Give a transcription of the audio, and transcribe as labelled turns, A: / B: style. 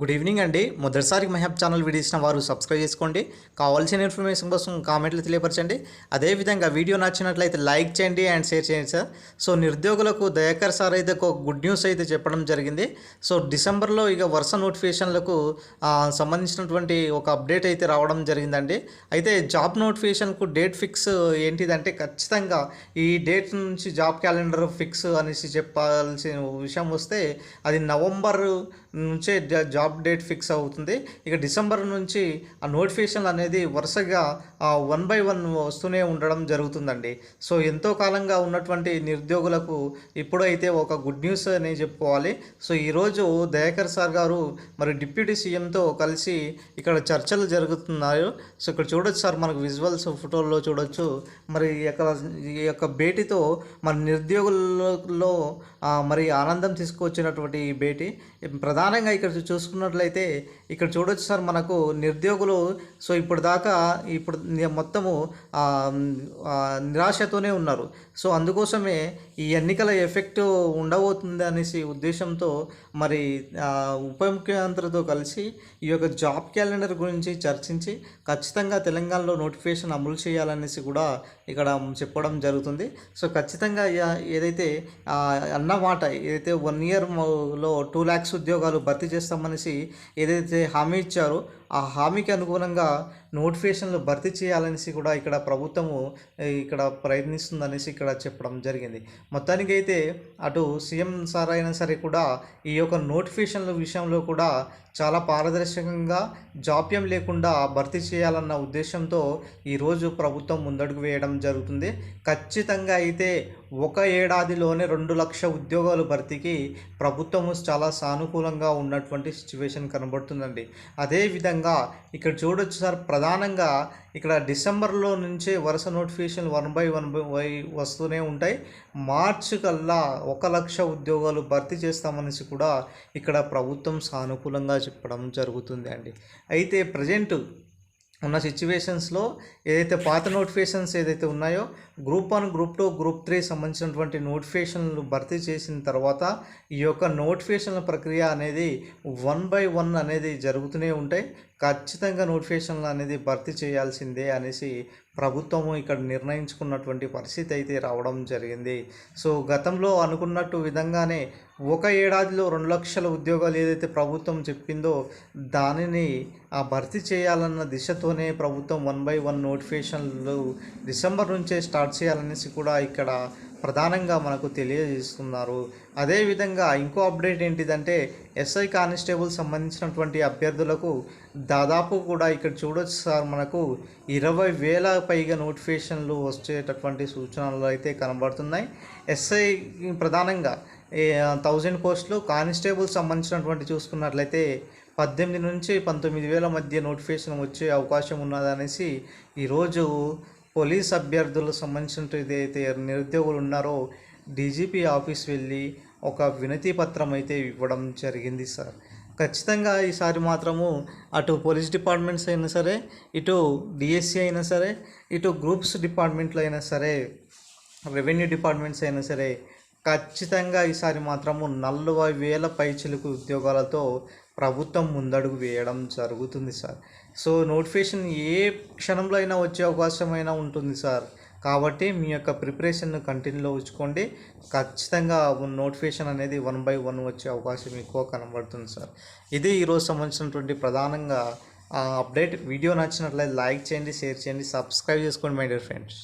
A: Good evening అండి. మొదటిసారి మహబ్ channel video ఇచ్చిన వారు సబ్స్క్రైబ్ చేసుకోండి. కావాల్సిన ఇన్ఫర్మేషన్ కోసం కామెంట్లు తెలియపరచండి. అదేవిధంగా వీడియో నచ్చినట్లయితే లైక్ చేయండి అండ్ షేర్ చేయండి సార్ సో నిరుద్యోగులకు దయాకర్ సార్ అయితే ఒక గుడ్ న్యూస్ అయితే చెప్పడం జరిగింది. సో డిసెంబర్లో ఇక వరుస నోటిఫికేషన్లకు సంబంధించినటువంటి ఒక అప్డేట్ అయితే రావడం జరిగిందండి. అయితే జాబ్ నోటిఫికేషన్కు డేట్ ఫిక్స్ ఏంటిదంటే ఖచ్చితంగా ఈ డేట్ నుంచి జాబ్ క్యాలెండర్ ఫిక్స్ అనేసి చెప్పాల్సిన విషయం వస్తే అది నవంబర్ నుంచే జా- జాబ్ డేట్ ఫిక్స్ అవుతుంది. ఇక డిసెంబర్ నుంచి ఆ నోటిఫికేషన్లు అనేది వరుసగా వన్ బై వన్ వస్తూనే ఉండడం జరుగుతుందండి. సో ఎంతో కాలంగా ఉన్నటువంటి నిరుద్యోగులకు ఇప్పుడైతే ఒక గుడ్ న్యూస్ అని చెప్పుకోవాలి. సో ఈరోజు దయాకర్ సార్ గారు మరి డిప్యూటీ సీఎంతో కలిసి ఇక్కడ చర్చలు జరుగుతున్నాయి సో ఇక్కడ చూడొచ్చు సార్ మనకు విజువల్స్ ఫోటోల్లో చూడొచ్చు. మరి ఈ యొక్క ఈ యొక్క భేటీతో మన నిరుద్యోగుల్లో మరి ఆనందం తీసుకొచ్చినటువంటి ఈ భేటీ. ప్రధాన ప్రధానంగా ఇక్కడ చూసుకున్నట్లయితే ఇక్కడ చూడొచ్చు సార్ మనకు నిరుద్యోగులు సో ఇప్పుడు దాకా ఇప్పుడు మొత్తము నిరాశతోనే ఉన్నారు. సో అందుకోసమే ఈ ఎన్నికల ఎఫెక్ట్ ఉండబోతుంది అనేసి ఉద్దేశంతో మరి ఉప ముఖ్యమంత్రితో కలిసి ఈ యొక్క జాబ్ క్యాలెండర్ గురించి చర్చించి ఖచ్చితంగా తెలంగాణలో నోటిఫికేషన్ అమలు చేయాలనేసి కూడా ఇక్కడ చెప్పడం జరుగుతుంది. సో ఖచ్చితంగా ఏదైతే అన్నమాట ఏదైతే వన్ ఇయర్లో టూ ల్యాక్స్ ఉద్యోగాలు భర్తీ చేస్తామనేసి ఏదైతే హామీ ఇచ్చారో ఆ హామీకి అనుగుణంగా నోటిఫికేషన్లు భర్తీ చేయాలనేసి కూడా ఇక్కడ ప్రభుత్వము ఇక్కడ ప్రయత్నిస్తుందనేసి ఇక్కడ చెప్పడం జరిగింది. మొత్తానికి అయితే అటు సీఎం సార్ అయినా సరే కూడా ఈ యొక్క నోటిఫికేషన్ల విషయంలో కూడా చాలా పారదర్శకంగా జాప్యం లేకుండా భర్తీ చేయాలన్న ఉద్దేశంతో ఈరోజు ప్రభుత్వం ముందడుగు వేయడం జరుగుతుంది. ఖచ్చితంగా అయితే ఒక ఏడాదిలోనే రెండు లక్ష ఉద్యోగాలు భర్తీకి ప్రభుత్వం చాలా సానుకూలంగా ఉన్నటువంటి సిచ్యువేషన్ కనబడుతుందండి. అదేవిధంగా ఇక్కడ చూడొచ్చు సార్ ప్రధానంగా ఇక్కడ డిసెంబర్లో నుంచే వరుస notification one by one by వస్తూనే ఉంటాయి. మార్చి కల్లా ఒక లక్ష ఉద్యోగాలు భర్తీ చేస్తామనేసి కూడా ఇక్కడ ప్రభుత్వం సానుకూలంగా చెప్పడం జరుగుతుంది అండి అయితే ప్రజెంట్ ఉన్న సిచ్యువేషన్స్లో ఏదైతే పాత నోటిఫికేషన్స్ ఏదైతే ఉన్నాయో group one group two group three సంబంధించినటువంటి నోటిఫికేషన్లు భర్తీ చేసిన తర్వాత ఈ యొక్క నోటిఫికేషన్ల ప్రక్రియ అనేది వన్ బై వన్ అనేది జరుగుతూనే ఉంటాయి. ఖచ్చితంగా నోటిఫికేషన్లు అనేది భర్తీ చేయాల్సిందే అనేసి ప్రభుత్వము ఇక్కడ నిర్ణయించుకున్నటువంటి పరిస్థితి అయితే రావడం జరిగింది. సో గతంలో అనుకున్నట్టు విధంగానే ఒక ఏడాదిలో రెండు లక్షల ఉద్యోగాలు ఏదైతే ప్రభుత్వం చెప్పిందో దానిని ఆ భర్తీ చేయాలన్న దిశతోనే ప్రభుత్వం వన్ బై వన్ నోటిఫికేషన్లు డిసెంబర్ నుంచే స్టార్ట్ చేయాలనేసి కూడా ఇక్కడ ప్రధానంగా మనకు తెలియజేస్తున్నారు. అదేవిధంగా ఇంకో అప్డేట్ ఏంటిదంటే ఎస్ఐ కానిస్టేబుల్ సంబంధించినటువంటి అభ్యర్థులకు దాదాపు కూడా ఇక్కడ చూడొచ్చు సార్ మనకు ఇరవై వేల పైగా నోటిఫికేషన్లు వచ్చేటటువంటి సూచనలు అయితే కనబడుతున్నాయి. ఎస్ఐ ప్రధానంగా థౌజండ్ పోస్టులు కానిస్టేబుల్ సంబంధించినటువంటి చూసుకున్నట్లయితే పద్దెనిమిది నుంచి పంతొమ్మిది వేల మధ్య నోటిఫికేషన్ వచ్చే అవకాశం ఉన్నదనేసి ఈరోజు పోలీస్ అభ్యర్థులకు సంబంధించిన ఏదైతే నిరుద్యోగులు ఉన్నారో డీజీపీ ఆఫీస్ వెళ్ళి ఒక వినతి పత్రం అయితే ఇవ్వడం జరిగింది సార్. ఖచ్చితంగా ఈసారి మాత్రము అటు పోలీస్ డిపార్ట్మెంట్స్ అయినా సరే ఇటు డిఎస్సి అయినా సరే ఇటు గ్రూప్స్ డిపార్ట్మెంట్లు అయినా సరే రెవెన్యూ డిపార్ట్మెంట్స్ అయినా సరే ఖచ్చితంగా ఈసారి మాత్రము నలభై వేల పైచిలకు ఉద్యోగాలతో ప్రభుత్వం ముందడుగు వేయడం జరుగుతుంది సార్. సో నోటిఫికేషన్ ఏ క్షణంలో అయినా వచ్చే అవకాశం అయినా ఉంటుంది సార్. కాబట్టి మీ యొక్క ప్రిపరేషన్ కంటిన్యూలో ఉంచుకోండి. ఖచ్చితంగా నోటిఫికేషన్ అనేది వన్ బై వన్ వచ్చే అవకాశం ఎక్కువ కనబడుతుంది సార్. ఇది ఈరోజు సంబంధించినటువంటి ప్రధానంగా అప్డేట్. వీడియో నచ్చినట్లయితే లైక్ చేయండి షేర్ చేయండి సబ్స్క్రైబ్ చేసుకోండి మై డియర్ ఫ్రెండ్స్.